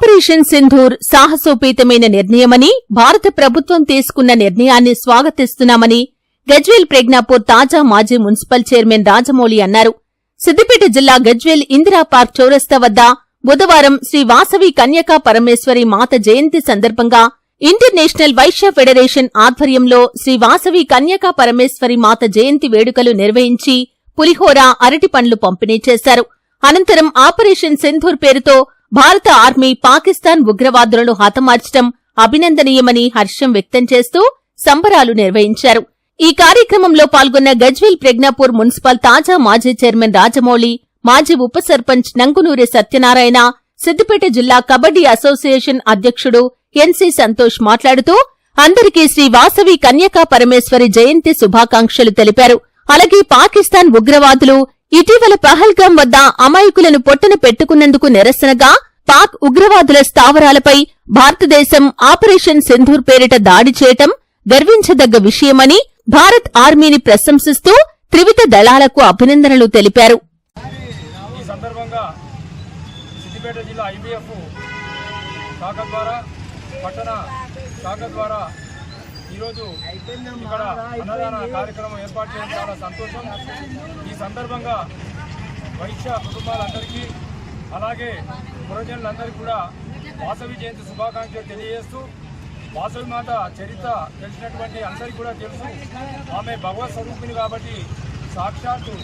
Operation Sindoor సాహసోపేతమైన నిర్ణయమని భారత ప్రభుత్వం తీసుకున్న నిర్ణయాన్ని స్వాగతిస్తున్నామని గజ్వేల్ ప్రజ్ఞాపూర్ తాజా మాజీ మున్సిపల్ చైర్మన్ రాజమౌళి అన్నారు. సిద్దిపేట జిల్లా గజ్వేల్ ఇందిరా పార్క్ చౌరస్తా వద్ద బుధవారం శ్రీ వాసవి కన్యకా పరమేశ్వరి మాత జయంతి సందర్భంగా ఇంటర్నేషనల్ వైశ్య ఫెడరేషన్ ఆధ్వర్యంలో శ్రీ వాసవి కన్యకా పరమేశ్వరి మాత జయంతి వేడుకలు నిర్వహించి పులిహోర అరటి పండ్లు పంపిణీ చేశారు. అనంతరం ఆపరేషన్ సింధూర్ పేరుతో భారత ఆర్మీ పాకిస్తాన్ ఉగ్రవాదులను హతమార్చడం అభినందనీయమని హర్షం వ్యక్తం చేస్తూ సంబరాలు నిర్వహించారు. ఈ కార్యక్రమంలో పాల్గొన్న గజ్వేల్ ప్రజ్ఞాపూర్ మున్సిపల్ తాజా మాజీ చైర్మన్ రాజమౌళి మాజీ ఉప సర్పంచ్ నంగునూరి సత్యనారాయణ సిద్దిపేట జిల్లా కబడ్డీ అసోసియేషన్ అధ్యక్షుడు ఎన్సి సంతోష్ మాట్లాడుతూ అందరికీ శ్రీ వాసవి కన్యకా పరమేశ్వరి జయంతి శుభాకాంక్షలు తెలిపారు. అలాగే పాకిస్తాన్ ఉగ్రవాదులు ఇటీవల పహల్గాం వద్ద అమాయకులను పొట్టన పెట్టుకున్నందుకు నిరసనగా పాక్ ఉగ్రవాదుల స్థావరాలపై భారతదేశం ఆపరేషన్ సింధూర్ పేరిట దాడి చేయటం గర్వించదగ్గ విషయమని భారత్ ఆర్మీని ప్రశంసిస్తూ త్రివిధ దళాలకు అభినందనలు తెలిపారు. పట్టణ శాఖ ద్వారా ఈరోజు ఇక్కడ అన్నదాన కార్యక్రమం ఏర్పాటు చేయడం చాలా సంతోషం. ఈ సందర్భంగా వైశ్య కుటుంబాలందరికీ అలాగే పురజనులందరికీ కూడా వాసవి జయంతి శుభాకాంక్షలు తెలియజేస్తూ వాసవి మాత చరిత్ర తెలిసినటువంటి అందరికీ కూడా తెలుసు. ఆమె భగవత్ స్వరూపిణి కాబట్టి సాక్షాత్తు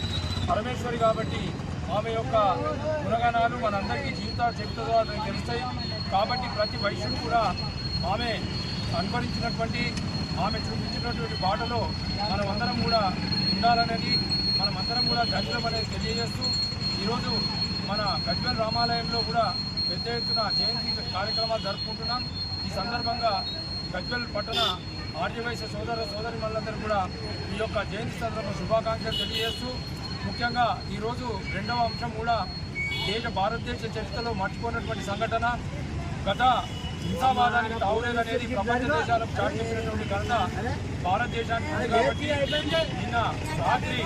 పరమేశ్వరి కాబట్టి ఆమె యొక్క గుణగణాలు మనందరికీ జీవితాలు చెప్తా ద్వారా తెలుస్తాయి. కాబట్టి ప్రతి వైశ్యుడు కూడా ఆమె అనుభవించినటువంటి ఆమె చూపించినటువంటి బాటలో మనమందరం అందరం కూడా ఉండాలనేది మనమందరం కూడా గర్వం అనేది తెలియజేస్తూ ఈరోజు మన గజ్వల్ రామాలయంలో కూడా పెద్ద ఎత్తున జయంతి కార్యక్రమాలు జరుపుకుంటున్నాం. ఈ సందర్భంగా గజ్వల్ పట్టణ ఆర్యవైశ్య సోదర సోదరి మనందరూ కూడా ఈ యొక్క జయంతి సందర్భ శుభాకాంక్షలు తెలియజేస్తూ ముఖ్యంగా ఈరోజు రెండవ అంశం కూడా దేశ భారతదేశ చరిత్రలో మర్చిపోయినటువంటి సంఘటన. గత హింసావాదానికి తావులేదనేది ప్రపంచ దేశాలకు చాటి చెప్పినటువంటి ఘనత భారతదేశానికి ఉంది కాబట్టి నిన్న రాత్రి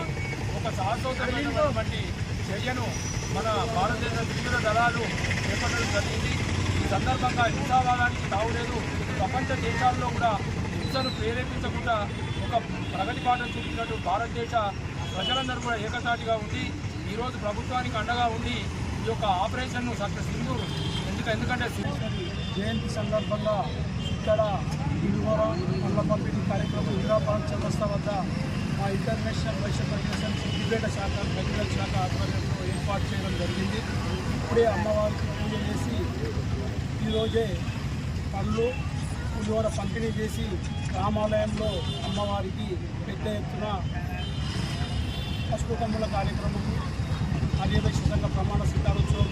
ఒక సాహసోత్తమైనటువంటి చర్యను మన భారతదేశ త్రిపుర దళాలు చేపట్టడం జరిగింది. ఈ సందర్భంగా హింసావాదానికి తావులేదు. ప్రపంచ దేశాల్లో కూడా హింసను ప్రేరేపించకుండా ఒక ప్రగతి పాఠం చూపించినట్టు భారతదేశ ప్రజలందరూ కూడా ఏకతాటిగా ఉండి ఈరోజు ప్రభుత్వానికి అండగా ఉండి ఈ యొక్క ఆపరేషన్ను సక్సెస్ సింధు ఎందుకు ఎందుకంటే జయంతి సందర్భంగా ఇక్కడ ఇరువర పళ్ళ పంపిణీ కార్యక్రమం ఇందిరా పార్క్ వద్ద మా ఇంటర్నేషనల్ వైశ్య ఫెడరేషన్ సిద్దిపేట శాఖ మెడికల్ శాఖ ఆధ్వర్యంలో ఏర్పాటు చేయడం జరిగింది. ఇప్పుడే అమ్మవారికి పూజ చేసి ఈరోజే పళ్ళు పులిహోర పంపిణీ చేసి రామాలయంలో అమ్మవారికి పెద్ద ఎత్తున పసుపు కమ్ముల కార్యక్రమం ఆర్యవైశ్య సంఘ ప్రమాణ స్వీకారోత్సవం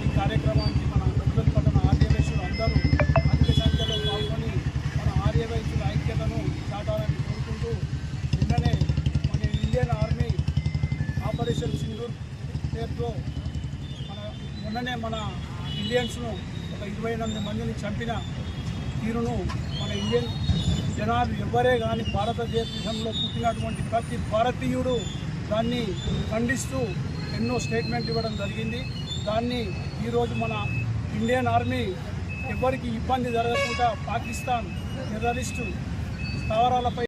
ఈ కార్యక్రమానికి మన గజ్వేల్ పట్టణ ఆర్యవైశ్యులు అందరూ అధిక సంఖ్యలో పాల్గొని మన ఆర్యవైశ్యుల ఐక్యతను చాటాలని కోరుకుంటూ నిన్ననే మన ఇండియన్ ఆర్మీ ఆపరేషన్ సింధూర్ పేరుతో మన మొన్ననే మన ఇండియన్స్ను ఒక ఇరవై ఎనిమిది మందిని చంపిన తీరును మన ఇండియన్ జనాలు ఎవరే కానీ భారతదేశంలో పుట్టినటువంటి ప్రతి భారతీయుడు దాన్ని ఖండిస్తూ ఎన్నో స్టేట్మెంట్ ఇవ్వడం జరిగింది. దాన్ని ఈరోజు మన ఇండియన్ ఆర్మీ ఎవరికి ఇబ్బంది జరగకుండా పాకిస్తాన్ టెర్రరిస్టు స్థావరాలపై